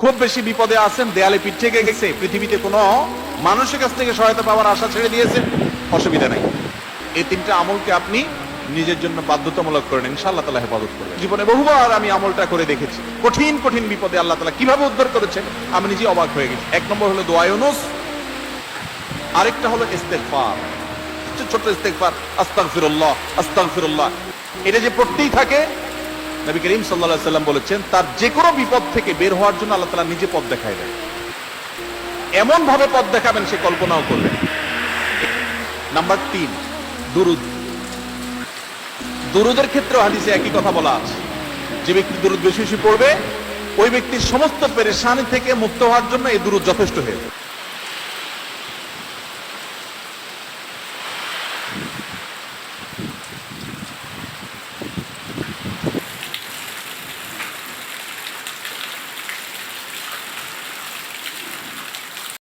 খুব বেশি বিপদে আছেন, দেয়ালে পিঠ থেকে গেছে, পৃথিবীতে কোনো মানুষের কাছ থেকে সহায়তা পাওয়ার আশা ছেড়ে দিয়েছে অসুবিধা নাই। এই তিনটা আমলকে আপনি নিজের জন্য বাধ্যতামূলক করেন, ইনশাআল্লাহ তালা হেফাজত করবেন। জীবনে বহুবার আমি আমলটা করে দেখেছি, কঠিন কঠিন বিপদে আল্লাহ তালা কীভাবে উদ্ধার করেছেন, আমি নিজে অবাক হয়ে গেছি। এক নম্বর হলো দোয়ায়নুস আরেকটা হলো ইস্তেগফার ছোট্ট ছোট্ট ইস্তেগফার, আস্তাগফিরুল্লাহ আস্তাগফিরুল্লাহ। এটা যে পড়তেই থাকে নবী করিম আলাইহি সাল্লাম বলেছেন, তার যে কোনো বিপদ থেকে বের হওয়ার জন্য আল্লাহ তাআলা নিজে পথ দেখায় দেন। এমন ভাবে পথ দেখাবেন, সে কল্পনাও করবেন নাম্বার তিন, দুরুদ। দুরুদের ক্ষেত্রেও হাদিসে একই কথা বলা আছে। যে ব্যক্তি দুরুদ বেশি বেশি পড়বে, ওই ব্যক্তির সমস্ত পেরেশানি থেকে মুক্ত হওয়ার জন্য এই দুরুদ যথেষ্ট হয়ে যাবে